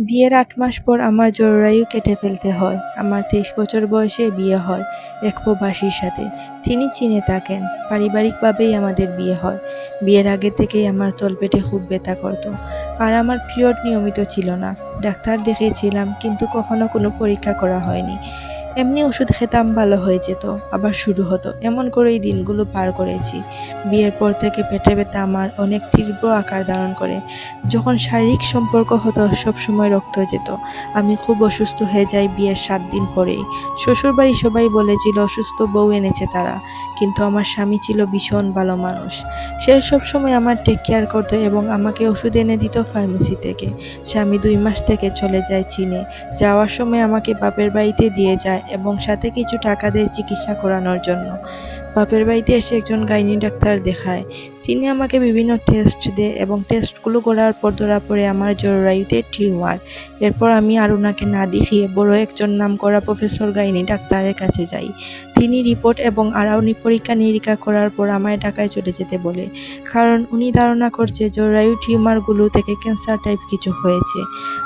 বিয়ের আট মাস পর আমার জরায়ু কেটে ফেলতে হয়। আমার তেইশ বছর বয়সে বিয়ে হয় এক প্রবাসীর সাথে। তিনি চিনে থাকেন। পারিবারিকভাবেই আমাদের বিয়ে হয়। বিয়ের আগে থেকেই আমার তলপেটে খুব ব্যথা করত। আর আমার পিরিয়ড নিয়মিত ছিল না। ডাক্তার দেখেছিলাম কিন্তু কখনো কোনো পরীক্ষা করা হয়নি। এমনি ওষুধ খেতাম ভালো হয়ে যেত, আবার শুরু হতো। এমন করেই দিনগুলো পার করেছি। বিয়ের পর থেকে পেটে ব্যথা আমার অনেক তীব্র আকার ধারণ করে। যখন শারীরিক সম্পর্ক হতো, সবসময় রক্ত যেত। আমি খুব অসুস্থ হয়ে যাই বিয়ের সাত দিন পরেই। শ্বশুরবাড়ি সবাই বলেছিল, অসুস্থ বউ এনেছে তারা। কিন্তু আমার স্বামী ছিল ভীষণ ভালো মানুষ। সে সবসময় আমার টেক কেয়ার করতো এবং আমাকে ওষুধ এনে দিত ফার্মেসি থেকে। স্বামী দুই মাস থেকে চলে যায় চীনে। যাওয়ার সময় আমাকে বাপের বাড়িতে দিয়ে যায়। এবং সাথে কিছু টাকা দেয় চিকিৎসা করানোর জন্য। বাপের বাড়িতে এসে একজন গাইনি ডাক্তার দেখায়। তিনি আমাকে বিভিন্ন টেস্ট দেয় এবং টেস্টগুলো করার পর ধরা পড়ে আমার জরায়ুতে টিউমার। এরপর আমি আর ওনাকে না দেখিয়ে বড় একজন নাম করা প্রফেসর গাইনি ডাক্তারের কাছে যাই। তিনি রিপোর্ট এবং আরাউনি পরীক্ষা নিরীক্ষা করার পর আমায় ঢাকায় চলে যেতে বলে। কারণ উনি ধারণা করছে জরায়ু টিউমারগুলো থেকে ক্যান্সার টাইপ কিছু হয়েছে।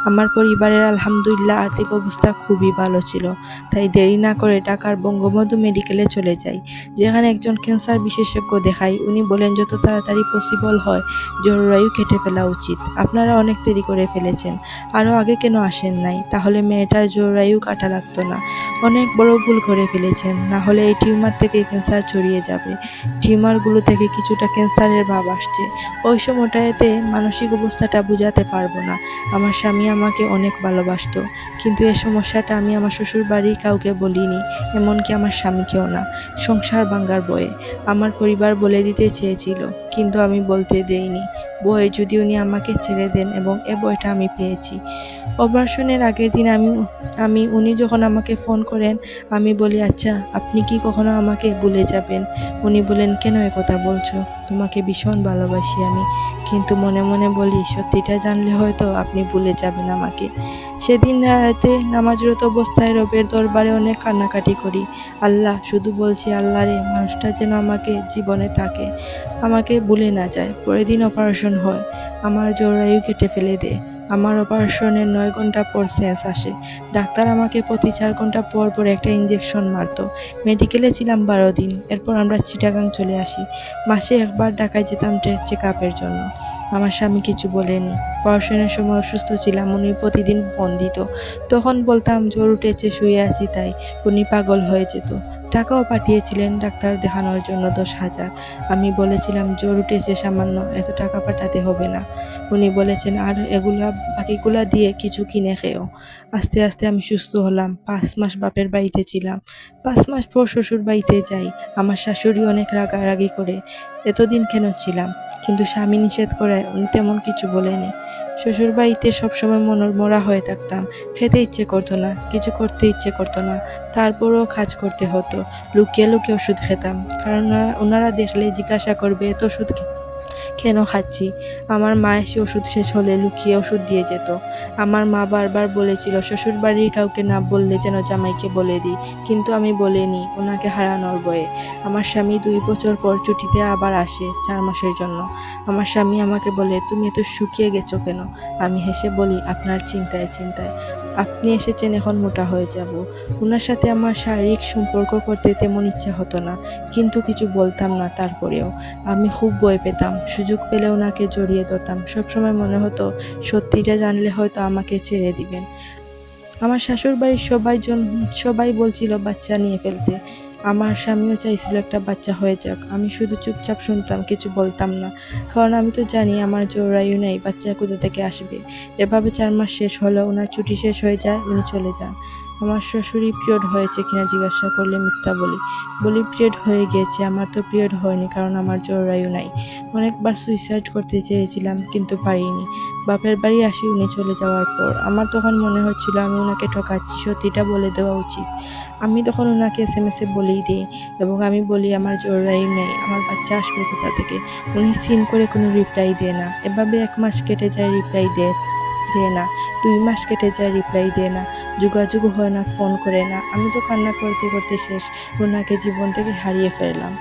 আমার পরিবারের আলহামদুলিল্লাহ আর্থিক অবস্থা খুবই ভালো ছিল। তাই দেরি না করে ঢাকার বঙ্গবন্ধু মেডিকেলে চলে যাই। যেখানে একজন ক্যান্সার বিশেষজ্ঞ দেখাই, উনি বলেন যত তাড়াতাড়ি পসিবল হয়। জরুরায়ু কেটে ফেলা উচিত। আপনারা অনেক দেরি করে ফেলেছেন। আরও আগে কেন আসেন নাই? তাহলে মেয়েটার জরুরায়ু কাটা লাগতো না। অনেক বড় ভুল করে ফেলেছেন। না হলে এই টিউমার থেকে ক্যান্সার ছড়িয়ে যাবে। টিউমারগুলো থেকে কিছুটা ক্যান্সারের ভাব আসছে। ওই সময়টাতে মানসিক অবস্থাটা বোঝাতে পারব না। আমার স্বামী আমাকে অনেক ভালোবাসতো। কিন্তু এই সমস্যাটা আমি আমার শ্বশুর বাড়ির কাউকে বলিনি। এমনকি আমার স্বামীকেও না। সংসার ভাঙ্গার বয়ে। আমার পরিবার বলে দিতে চেয়েছিল। কিন্তু আমি বলতে দেইনি। বয়ে যদি উনি আমাকে ছেড়ে দেন এবং এ বইটা আমি পেয়েছি। অপারেশনের আগের দিন আমি আমি, উনি যখন আমাকে ফোন করেন, আমি বলি আচ্ছা আপনি কি কখনো আমাকে ভুলে যাবেন? উনি বলেন, কেন কথা বলছো? তোমাকে ভীষণ ভালোবাসি আমি। কিন্তু মনে মনে বলি, সত্যিটা জানলে হয়তো আপনি ভুলে যাবেন আমাকে। সেদিন রাতে নামাজরত অবস্থায় রবের দরবারে অনেক কান্নাকাটি করি। আল্লাহ, শুধু বলছি আল্লাহ রে, মানুষটা যেন আমাকে জীবনে থাকে। আমাকে ভুলে না যায়, পরের দিন অপারেশন হয়। আমার জরায়ু কেটে ফেলে দেয় আমার অপারেশনের নয় ঘণ্টা পর সেন্স আসে। ডাক্তার আমাকে প্রতি চার ঘণ্টা পর পর একটা ইঞ্জেকশন মারতো। মেডিকেলে ছিলাম বারো দিন, এরপর আমরা চিটাগাং চলে আসি। মাসে একবার ঢাকায় যেতাম টেস্ট চেক আপের জন্য। আমার স্বামী কিছু বলেনি। অপারেশনের সময় অসুস্থ ছিলাম, উনি প্রতিদিন ফোন দিত। তখন বলতাম জ্বর উঠেছে শুয়ে আছি তাই, উনি পাগল হয়ে যেত। টাকাও পাঠিয়েছিলেন ডাক্তার দেখানোর জন্য দশ হাজার। আমি বলেছিলাম জ্বর উঠেছে সামান্য এত টাকা পাঠাতে হবে না। উনি বলেছেন, আর এগুলা বাকিগুলা দিয়ে কিছু কিনে খেয়েও আস্তে আস্তে আমি সুস্থ হলাম। পাঁচ মাস বাপের বাড়িতে ছিলাম। পাঁচ মাস পর শ্বশুর বাড়িতে যাই। আমার শাশুড়ি অনেক রাগারাগি করে, এতদিন কেন ছিলাম? কিন্তু স্বামী নিষেধ করায় উনি তেমন কিছু বলেনি। শ্বশুর বাড়িতে সবসময় মনোমরা হয়ে থাকতাম। খেতে ইচ্ছে করতো না, কিছু করতে ইচ্ছে করতো না। তারপরও কাজ করতে হতো। লুকিয়ে লুকিয়ে ওষুধ খেতাম। কারণ ওনারা- দেখলে জিজ্ঞাসা করবে, এত ওষুধ কেন খাচ্ছি? আমার মা এসে ওষুধ শেষ হলে লুকিয়ে ওষুধ দিয়ে যেত। আমার মা বারবার বলেছিল শ্বশুর বাড়ির কাউকে না বললে যেন জামাইকে বলে দিই। কিন্তু আমি বলিনি, ওনাকে হারানোর বয়ে। আমার স্বামী দুই বছর পর ছুটিতে আবার আসে চার মাসের জন্য। আমার স্বামী আমাকে বলে, তুমি এত শুকিয়ে গেছো কেন? আমি হেসে বলি, আপনার চিন্তায় চিন্তায়। আপনি এসেছেন, এখন মোটা হয়ে যাব। ওনার সাথে আমার শারীরিক সম্পর্ক করতে তেমন ইচ্ছা হতো না, কিন্তু কিছু বলতাম না তারপরেও। আমি খুব ভয় পেতাম, সুযোগ পেলে ওনাকে জড়িয়ে ধরতাম। সবসময় মনে হতো, সত্যিটা জানলে হয়তো আমাকে ছেড়ে দিবেন। আমার শাশুড় বাড়ির সবাই সবাই বলছিল বাচ্চা নিয়ে ফেলতে। আমার স্বামীও চাইছিল একটা বাচ্চা হয়ে যাক। আমি শুধু চুপচাপ শুনতাম, কিছু বলতাম না। কারণ আমি তো জানি আমার জোরায়ু নেই, বাচ্চা কোথা থেকে আসবে? এভাবে চার মাস শেষ হলো, ওনার ছুটি শেষ হয়ে যায়, উনি চলে যান। আমার শ্বশুরই পিরিয়ড হয়েছে কিনা জিজ্ঞাসা করলে মিথ্যা বলি। বলি, পিরিয়ড হয়ে গিয়েছে, আমার তো পিরিয়ড হয়নি, কারণ আমার জরায়ু নাই। অনেকবার সুইসাইড করতে চেয়েছিলাম, কিন্তু পারিনি। বাপের বাড়ি আসি উনি চলে যাওয়ার পর। আমার তখন মনে হচ্ছিল, আমি ওনাকে ঠকাচ্ছি, সত্যিটা বলে দেওয়া উচিত। আমি তখন ওনাকে এস এম এসে বলেই দিই, এবং আমি বলি, আমার জরায়ু নেই, আমার বাচ্চা আসবে কোথা থেকে? উনি সিন করে কোনো রিপ্লাই দেয় না। এভাবে এক মাস কেটে যায় রিপ্লাই দেয়। দেয় না। দুই মাস কেটে যায় রিপ্লাই দেয় না। যোগাযোগ হয় না ফোন করে না। আমি তো কান্না করতে করতে শেষ। ওনাকে জীবন থেকে হারিয়ে ফেললাম।